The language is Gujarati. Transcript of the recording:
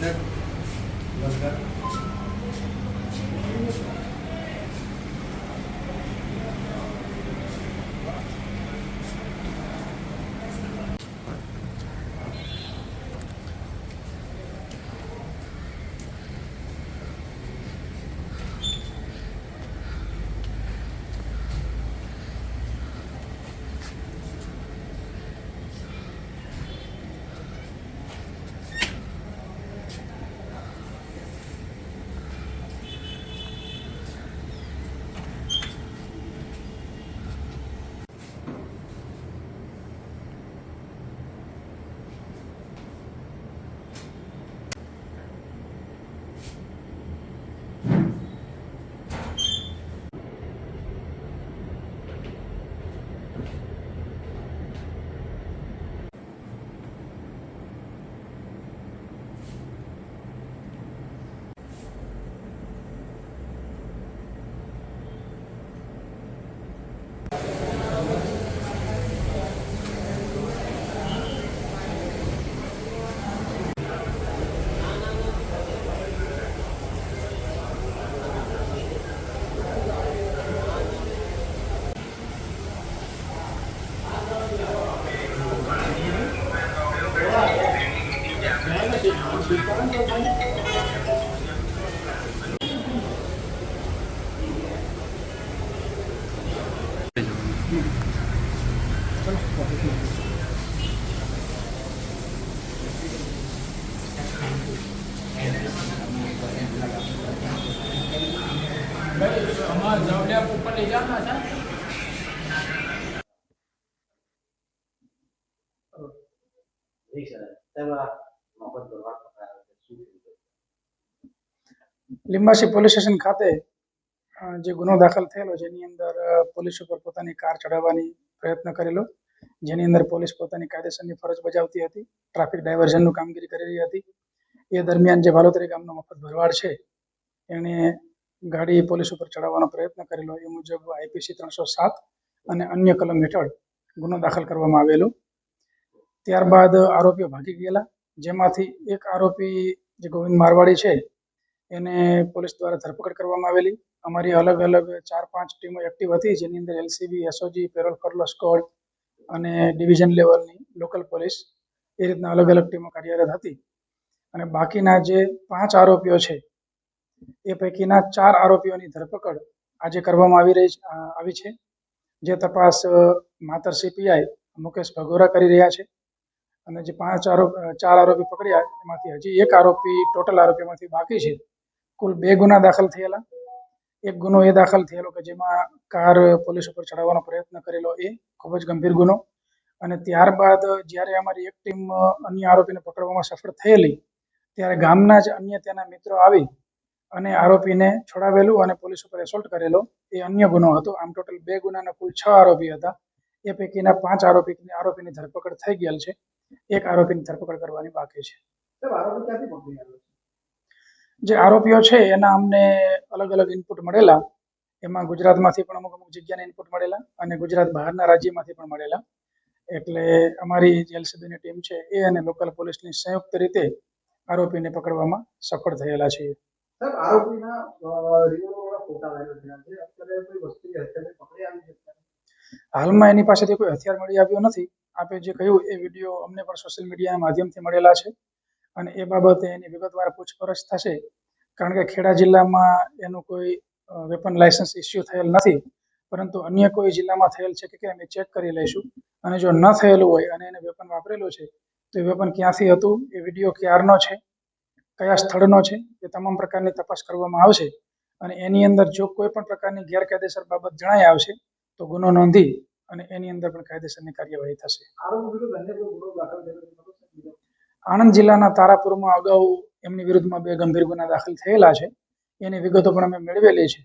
¿Qué? ¿Qué? અમારા જવડિયા ઉપર લઈ જવાના છે જી સર તેમાં મફત ભરવાડ પકડાયો છે શું થયું લીંબાસી પોલીસ સ્ટેશન ખાતે જે ગુનો દાખલ થયેલો, જેની અંદર પોલીસ ઉપર પોતાની કાર ચડાવવાની પ્રયત્ન કરેલો, જેની અંદર પોલીસ પોતાની કાયદેસરની ફરજ બજાવતી હતી, ટ્રાફિક ડાયવર્ઝનનું કામગીરી કરી રહી હતી. એ દરમિયાન જે ભાલોતરી ગામનો મફત ભરવાડ છે, એણે ગાડી પોલીસ ઉપર ચડાવવાનો પ્રયત્ન કરેલો. એ મુજબ આઈપીસી ત્રણસો સાત અને અન્ય કલમ હેઠળ ગુનો દાખલ કરવામાં આવેલો. ત્યારબાદ આરોપીઓ ભાગી ગયેલા. જેમાંથી એક આરોપી જે ગોવિંદ મારવાડી છે, એને પોલીસ દ્વારા ધરપકડ કરવામાં આવેલી. અમારી અલગ અલગ ચાર પાંચ ટીમો એક્ટિવ હતી, જેની અંદર LCB, SOG, parole furlough squad અને ડિવિઝન લેવલની લોકલ પોલીસ એ રીતના અલગ અલગ ટીમો કાર્યરત હતી. અને બાકીના જે પાંચ આરોપીઓ છે, એ પૈકીના ચાર આરોપીઓની ધરપકડ આજે કરવામાં આવી રહી આવી છે. જે તપાસ માતર સીપીઆઈ મુકેશ ભગોરા કરી રહ્યા છે. અને જે પાંચ આરોપ, ચાર આરોપી પકડ્યા, એમાંથી હજી એક આરોપી ટોટલ આરોપીમાંથી બાકી છે. કુલ બે ગુના દાખલ થયેલા. એક ગુનો એ દાખલ થયેલો કે જેમાં કાર પોલીસ ઉપર ચડાવવાનો પ્રયત્ન કરેલો એ ખૂબ જ ગંભીર ગુનો. અને ત્યારબાદ જ્યારે અમારી એક ટીમ અન્ય આરોપીને પકડવામાં સફળ થયેલી, ત્યારે ગામના જ અન્ય તેના મિત્રો આવી અને આરોપીને છોડાવેલું અને પોલીસ ઉપર એસોલ્ટ કરેલો એ અન્ય ગુનો હતો. આમ ટોટલ બે ગુનાના કુલ છ આરોપી હતા. એ પૈકીના પાંચ આરોપી, આરોપીની ધરપકડ થઈ ગયેલ છે. એક આરોપીની ધરપકડ કરવાની બાકી છે. જે આરોપીઓ છે એના અમને અલગ અલગ ઇનપુટ મળેલા. એમાં ગુજરાતમાંથી પણ અમુક અમુક જગ્યાના ઇનપુટ મળેલા અને ગુજરાત બહારના રાજ્યમાંથી પણ મળેલા. એટલે અમારી જે એલસીબીની ટીમ છે એ અને લોકલ પોલીસની સંયુક્ત રીતે આરોપીને પકડવામાં સફળ થયેલા છીએ. આરોપીના ફોટા વાયરલ થયા છે. અત્યારે કોઈ વસ્તુની હત્યાને પકડી આવી છે અત્યારે? હાલમાં એની પાસેથી કોઈ હથિયાર મળી આવ્યો નથી. આપે જે કહ્યું, એ વીડિયો અમને પણ સોશિયલ મીડિયાના માધ્યમથી મળેલા છે અને એ બાબતે એની વિગતવાર પૂછપરછ થશે. કારણ કે ખેડા જિલ્લામાં એનું કોઈ વેપન લાયસન્સ ઇસ્યુ થયેલ નથી. પરંતુ અન્ય કોઈ જિલ્લામાં થયેલ છે કે કેમ એ ચેક કરી લઈશું. અને જો ન થયેલું હોય અને એને વેપન વાપરેલું છે, તો એ વેપન ક્યાંથી હતું? એ વીડિયો ક્યારનો છે? કયા સ્થળનો છે? એ તમામ પ્રકારની તપાસ કરવામાં આવશે. અને એની અંદર જો કોઈ પણ પ્રકારની ગેરકાયદેસર બાબત જણાઈ આવશે તો ગુનો નોંધી અને એની અંદર પણ કાયદેસરની કાર્યવાહી થશે? આણંદ જિલ્લાના તારાપુરમાં અગાઉ એમની વિરુદ્ધમાં બે ગંભીર ગુના દાખલ થયેલા છે. એની વિગતો પણ અમે મેળવેલી છે.